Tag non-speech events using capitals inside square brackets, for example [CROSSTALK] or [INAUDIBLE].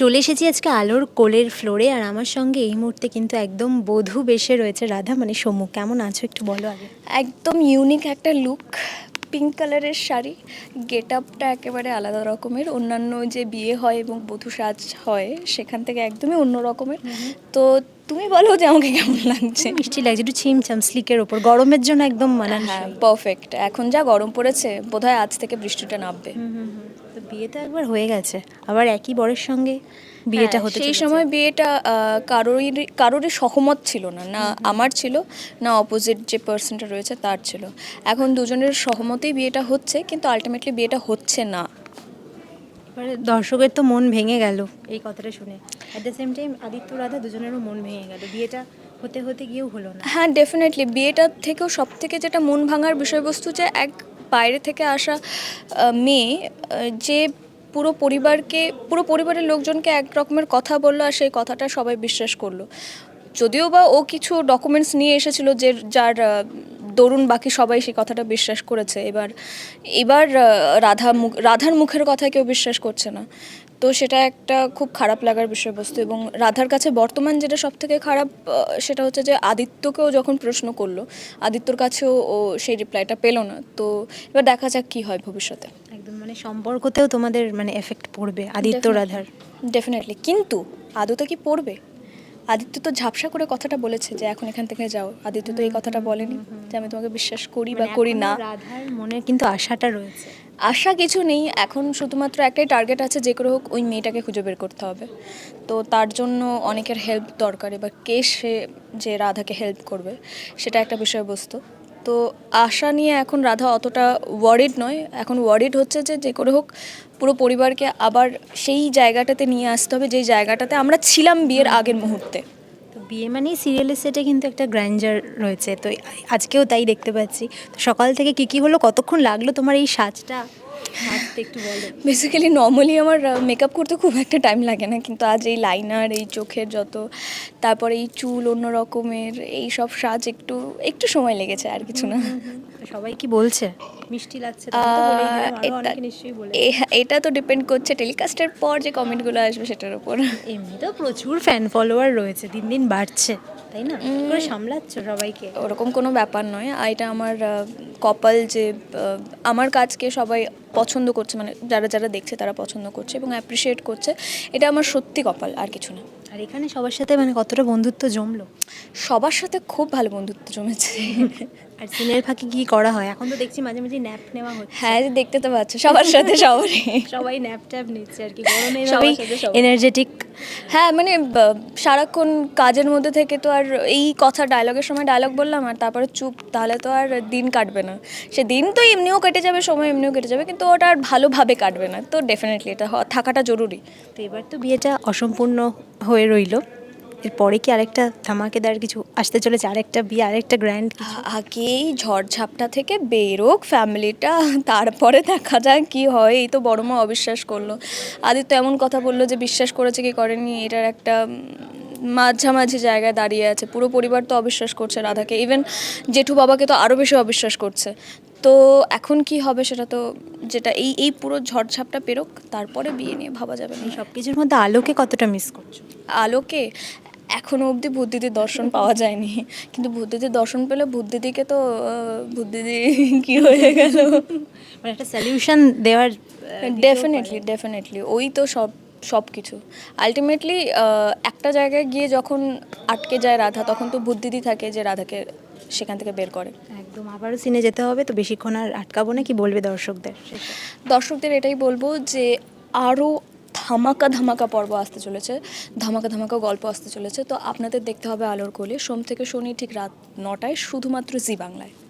চলে এসেছি আজকে আলোর কোলের ফ্লোরে আর আমার সঙ্গে এই মুহূর্তে কিন্তু একদম বধূ বেশে রয়েছে রাধা মানে সমু। কেমন আছো একটু বলো আগে। একদম ইউনিক একটা লুক পিঙ্ক কালারের শাড়ি। গেট আপটা একেবারে আলাদা রকমের। অন্যান্য যে বিয়ে হয় এবং বধূ সাজ হয় সেখান থেকে একদমই অন্য রকমের। তো তুমি বলো যে আমাকে কেমন লাগছে। মিষ্টি লাগছে একটু ছিমছাম স্লিকের ওপর। গরমের জন্য একদম হ্যাঁ পারফেক্ট এখন যা গরম পড়েছে বোধহয় আজ থেকে বৃষ্টিটা নামবে। হুম, হুম, হুম। তো বিয়ে তো একবার হয়ে গেছে। আবার একই বরের সঙ্গে বিয়েটা হ্যাঁ, হতে সেই সময় বিয়েটা কারোরই কারোরই সহমত ছিল না। না আমার ছিল না অপোজিট যে পার্সনটা রয়েছে তার ছিল। এখন দুজনের সহমতেই বিয়েটা হচ্ছে কিন্তু আলটিমেটলি বিয়েটা হচ্ছে না। এবারে দর্শকের তো মন ভেঙে গেল এই কথাটা শুনে। At the same time Aditya Radha দুজনেরও মন ভেঙে গেল। বিয়েটা হতে হতে গিয়েও হলো না। হ্যাঁ ডেফিনেটলি বিয়েটার থেকেও সব থেকে যেটা মন ভাঙার বিষয়বস্তু যে এক বাইরে থেকে আসা মেয়ে যে পুরো পরিবারকে, পুরো পরিবারের লোকজনকে এক রকমের কথা বলল আর সেই কথাটা সবাই বিশ্বাস করল। যদিও বা ও কিছু ডকুমেন্টস নিয়ে এসেছিল যে যার দরুন বাকি সবাই সেই কথাটা বিশ্বাস করেছে। এবার এবার রাধা মুখ, রাধার মুখের কথা কেউ বিশ্বাস করছে না। তো সেটা একটা খুব খারাপ লাগার বিষয়বস্তু এবং রাধার কাছে বর্তমান যেটা সব থেকে খারাপ সেটা হচ্ছে যে আদিত্যকেও যখন প্রশ্ন করল আদিত্যর কাছেও ও সেই রিপ্লাইটা পেল না। তো এবার দেখা যাক কী হয় ভবিষ্যতে। একদম মানে সম্পর্কতেও তোমাদের মানে এফেক্ট পড়বে আদিত্য রাধার। ডেফিনেটলি কিন্তু আদতে কি পড়বে? আদিত্য তো ঝাপসা করে কথাটা বলেছে যে এখন এখান থেকে যাও। আদিত্য তো এই কথাটা বলেনি যে আমি তোমাকে বিশ্বাস করি বা মানে করি না। রাধার মনে কিন্তু আশাটা রয়েছে। আশা কিছু নেই এখন শুধুমাত্র একটাই টার্গেট আছে যে করে হোক ওই মেয়েটাকে খুঁজে বের করতে হবে। তো তার জন্য অনেকের হেল্প দরকার এবার কে সে যে রাধাকে হেল্প করবে সেটা একটা বিষয়বস্তু। তো আশা নিয়ে এখন রাধা অতটা ওয়ারিড নয়। এখন ওয়ারিড হচ্ছে যে যে করে হোক পুরো পরিবারকে আবার সেই জায়গাটাতে নিয়ে আসতে হবে যেই জায়গাটাতে আমরা ছিলাম বিয়ের আগের মুহূর্তে। তো বিয়ে মানেই সিরিয়ালের সেটে কিন্তু একটা গ্র্যান্ডার রয়েছে। তো আজকেও তাই দেখতে পাচ্ছি। তো সকাল থেকে কি কি হলো? কতক্ষণ লাগল তোমার এই সাজটা? একটু বলো। বেসিক্যালি নর্মালি আমার মেকআপ করতে খুব একটা টাইম লাগে না কিন্তু আজ এই লাইনার এই চোখের যত তারপরে এই চুল অন্য রকমের এই সব সাজ একটু একটু সময় লেগেছে আর কিছু না। সবাই কি বলছে? মিষ্টি লাগছে তো এটা- তো ডিপেন্ড করছে টেলিকাস্টের পর যে কমেন্টগুলো আসবে সেটার উপর। এমনিতেও প্রচুর ফ্যান ফলোয়ার রয়েছে দিন দিন বাড়ছে তাই না? করে সামলাচ্ছ সবাইকে? ওরকম কোনো ব্যাপার নয় আর এটা আমার কপাল যে আমার কাজকে সবাই পছন্দ করছে মানে যারা যারা দেখছে তারা পছন্দ করছে এবং অ্যাপ্রিসিয়েট করছে এটা আমার সত্যি কপাল আর কিছু না। আর এখানে সবার সাথে মানে কতটা বন্ধুত্ব জমলো? সবার সাথে খুব ভালো বন্ধুত্ব জমেছে। আর সিনের ফাঁকে কি করা হয়? এখন তো দেখছি মাঝে মাঝে ন্যাপ নেওয়া হচ্ছে। হ্যাঁ যে দেখতে তো পাচ্ছ সবার সাথে সবারই। সবাই ন্যাপ ট্যাপ নিচ্ছে আর কি গরমে সবাই। এনার্জেটিক হ্যাঁ মানে সারাক্ষণ কাজের মধ্যে থেকে তো আর এই কথা ডায়লগের সময় ডায়লগ বললাম আর তারপরে চুপ তাহলে তো আর দিন কাটবে না। সে দিন তো এমনিও কেটে যাবে সময় এমনিও কেটে যাবে কিন্তু ওটা আর ভালোভাবে কাটবে না। তো ডেফিনেটলি এটা থাকাটা জরুরি। তো এবার তো বিয়েটা অসম্পূর্ণ হয়ে রইল। এরপরে কি আরেকটা ধামাকেদার কিছু আসতে চলেছে? আরেকটা বিয়ে আরেকটা গ্র্যান্ড কিছু? আগেই ঝড়ঝাপটা থেকে বেরোক ফ্যামিলিটা তারপরে দেখা যায় কি হয়। এই তো বড় মা অবিশ্বাস করল। আদিত্য এমন কথা বলল যে বিশ্বাস করেছে কি করেনি এটার একটা মাঝামাঝি জায়গায় দাঁড়িয়ে আছে। পুরো পরিবার তো অবিশ্বাস করছে রাধাকে। ইভেন জেঠু বাবাকে তো আরও বেশি অবিশ্বাস করছে। তো এখন কি হবে সেটা তো যেটা এই এই পুরো ঝড়ঝাপটা পেরোক তারপরে বিয়ে নিয়ে ভাবা যাবে না। সব কিছুর মধ্যে আলোকে কতটা মিস করছ? আলোকে? এখনও অবধি ভূতদিদির দর্শন পাওয়া যায়নি। কিন্তু ভূতদিদির দর্শন পেলে ভূতদিদিকে তো ভূতদিদি [LAUGHS] কি হয়ে গেল? মানে একটা সলিউশন দেওয়ার ডেফিনেটলি ডেফিনেটলি ওই তো সব সব কিছু। আলটিমেটলি একটা জায়গায় গিয়ে যখন আটকে যায় রাধা তখন তো বুদ্ধিদি থাকে যে রাধাকে সেখান থেকে বের করে। একদম আবারও সিনে যেতে হবে তো বেশিক্ষণ আর আটকাবো না কি বলবে দর্শকদের? দর্শকদের এটাই বলব যে আরও ধামাকা ধামাকা পর্ব আসতে চলেছে, ধামাকা ধামাকা গল্প আসতে চলেছে। তো আপনাদের দেখতে হবে আলোর কোলে। সোম থেকে শনি ঠিক রাত নটায়, শুধুমাত্র জি বাংলায়।